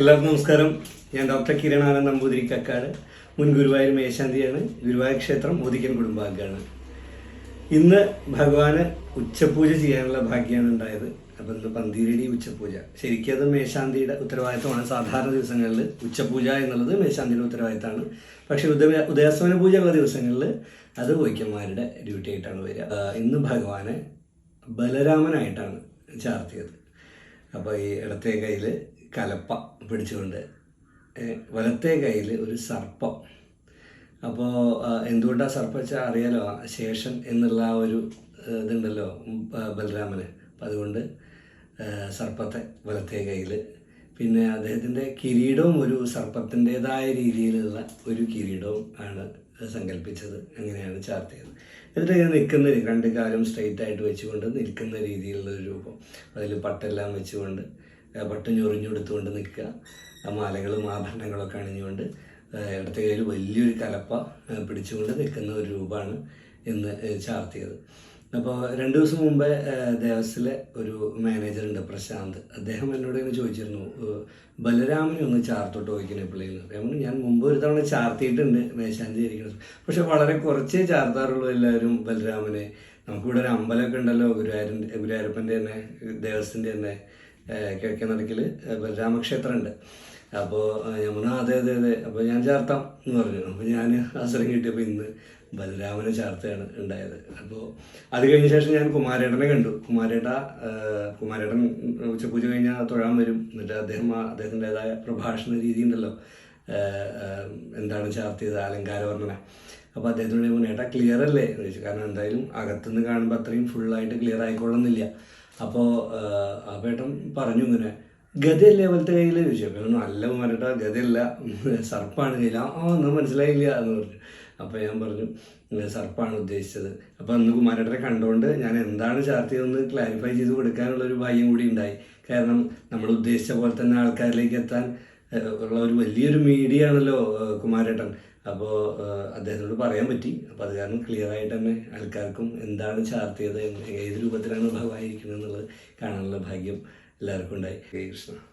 എല്ലാവർക്കും നമസ്കാരം. ഞാൻ ഡോക്ടർ കിരണാനന്ദ് നമ്പൂതിരി കക്കാട് മുൻ ഗുരുവായൂർ മേശാന്തിയാണ്. ഗുരുവായൂർ ക്ഷേത്രം മോദിക്കൻ കുടുംബാംഗമാണ്. ഇന്ന് ഭഗവാന് ഉച്ചപൂജ ചെയ്യാനുള്ള ഭാഗ്യമാണ് ഉണ്ടായത്. അപ്പം ഇന്ന് പന്തീരടി ഉച്ചപൂജ. ശരിക്കും അത് മേശാന്തിയുടെ ഉത്തരവാദിത്തമാണ് സാധാരണ ദിവസങ്ങളിൽ ഉച്ചപൂജ എന്നുള്ളത് മേശാന്തിയുടെ ഉത്തരവാദിത്തമാണ് പക്ഷേ ഉദയ ഉദയാസ്തമന പൂജ ഉള്ള ദിവസങ്ങളിൽ അത് വൈക്കന്മാരുടെ ഡ്യൂട്ടി ആയിട്ടാണ് വരിക. ഇന്ന് ഭഗവാനെ ബലരാമനായിട്ടാണ് ചാർത്തിയത്. അപ്പോൾ ഈ ഇടത്തെ കയ്യിൽ കലപ്പ പിടിച്ചുകൊണ്ട് വലത്തെ കയ്യിൽ ഒരു സർപ്പം. അപ്പോൾ എന്തുകൊണ്ടാണ് സർപ്പം വെച്ചാൽ അറിയാലോ ശേഷൻ എന്നുള്ള ആ ഒരു ഇതുണ്ടല്ലോ ബലരാമന് അപ്പം അതുകൊണ്ട് സർപ്പത്തെ വലത്തെ കയ്യിൽ പിന്നെ അദ്ദേഹത്തിന്റെ കിരീടവും ഒരു സർപ്പത്തിന്റെതായ രീതിയിലുള്ള ഒരു കിരീടവും ആണ് സങ്കല്പിച്ചത്. അങ്ങനെയാണ് ചാർത്തിയത് എന്നിട്ട് ഇങ്ങനെ നിൽക്കുന്ന രണ്ട് കാലും സ്ട്രെയിറ്റ് ആയിട്ട് വെച്ചുകൊണ്ട് നിൽക്കുന്ന രീതിയിലുള്ള ഒരു രൂപം. അതിൽ പട്ടെല്ലാം വെച്ചുകൊണ്ട് പട്ട് ഞൊറിഞ്ഞെടുത്തുകൊണ്ട് നിൽക്കുക. മാലകളും ആഭരണങ്ങളൊക്കെ അണിഞ്ഞുകൊണ്ട് ഇടത്ത കയ്യിൽ വലിയൊരു കലപ്പ പിടിച്ചുകൊണ്ട് നിൽക്കുന്ന ഒരു രൂപമാണ് ഇന്ന് ചാർത്തിയത് അപ്പോൾ രണ്ട് ദിവസം മുമ്പേ ദേവസിലെ ഒരു മാനേജറുണ്ട് പ്രശാന്ത്. അദ്ദേഹം എന്നോട് ഇങ്ങനെ ചോദിച്ചിരുന്നു ബലരാമനെ ഒന്ന് ചാർത്തോട്ട്? ചോദിക്കണേ പിള്ളേന്ന് ഞാൻ ഞാൻ മുമ്പ് ഒരു തവണ ചാർത്തിയിട്ടുണ്ട് മേശാന്തി ഇരിക്കുന്നത്. പക്ഷെ വളരെ കുറച്ചേ ചാർത്താറുള്ളൂ എല്ലാവരും ബലരാമനെ. നമുക്കിവിടെ ഒരു അമ്പലമൊക്കെ ഉണ്ടല്ലോ ഗുരുവായൂരിന്റെ ഗുരുവായൂരപ്പന്റെ തന്നെ ദേവസ്വത്തിന്റെ തന്നെ. കിഴക്കേ നടക്കിൽ ബലരാമക്ഷേത്രം ഉണ്ട് അപ്പോൾ ഞാൻ പറഞ്ഞു അതെ അതെ അതെ. അപ്പോൾ ഞാൻ ചാർത്താം എന്ന് പറഞ്ഞു. അപ്പോൾ ഞാൻ അവസരം കിട്ടിയപ്പോൾ ഇന്ന് ബലരാമനെ ചാർത്തയാണ് ഉണ്ടായത്. അപ്പോൾ അത് കഴിഞ്ഞ ശേഷം ഞാൻ കുമാരേട്ടനെ കണ്ടു. കുമാരേട്ട കുമാരേട്ടൻ ഉച്ചപൂജ കഴിഞ്ഞാൽ തൊഴാൻ വരും. എന്നിട്ട് അദ്ദേഹം അദ്ദേഹത്തിന്റെതായ പ്രഭാഷണ രീതി ഉണ്ടല്ലോ. എന്താണ് ചാർത്തിയത് അലങ്കാരവർണന. അപ്പോൾ അദ്ദേഹത്തിനോട് ഞാൻ ഏട്ടാ ക്ലിയർ അല്ലേ? എന്ന് ചോദിച്ചു. കാരണം എന്തായാലും അകത്തുനിന്ന് കാണുമ്പോൾ അത്രയും ഫുള്ളായിട്ട് ക്ലിയർ ആയിക്കൊള്ളുന്നില്ല. അപ്പോൾ അപ്പേട്ടൻ പറഞ്ഞു ഇങ്ങനെ ഗതയല്ലേ പോലത്തെ കയ്യിൽ ചോദിച്ചു. അപ്പോൾ നല്ല കുമാരേട്ടാ ഗതയല്ല. സർപ്പാണ് കയ്യിൽ ആ ഒന്നും മനസ്സിലായില്ല എന്ന് പറഞ്ഞു. അപ്പോൾ ഞാൻ പറഞ്ഞു സർപ്പാണ് ഉദ്ദേശിച്ചത്. അപ്പോൾ അന്ന് കുമാരേട്ടനെ കണ്ടുകൊണ്ട് ഞാൻ എന്താണ് ചാർത്തിയതെന്ന് ക്ലാരിഫൈ ചെയ്ത് കൊടുക്കാനുള്ള ഒരു ഭാഗ്യം കൂടി ഉണ്ടായി. കാരണം നമ്മൾ ഉദ്ദേശിച്ച പോലെ തന്നെ ആൾക്കാരിലേക്ക് എത്താൻ ഉള്ള ഒരു വലിയൊരു മീഡിയ ആണല്ലോ കുമാരേട്ടൻ. അപ്പോൾ അദ്ദേഹത്തോട് പറയാൻ പറ്റി. അപ്പോൾ അത് കാരണം ക്ലിയർ ആയിട്ട് തന്നെ ആൾക്കാർക്കും എന്താണ് ചാർത്തിയത് ഏത് രൂപത്തിലാണ് ഭഗവാൻ ഇരിക്കുന്നത് എന്നുള്ളത് കാണാനുള്ള ഭാഗ്യം എല്ലാവർക്കും ഉണ്ടായി. കൃഷ്ണ.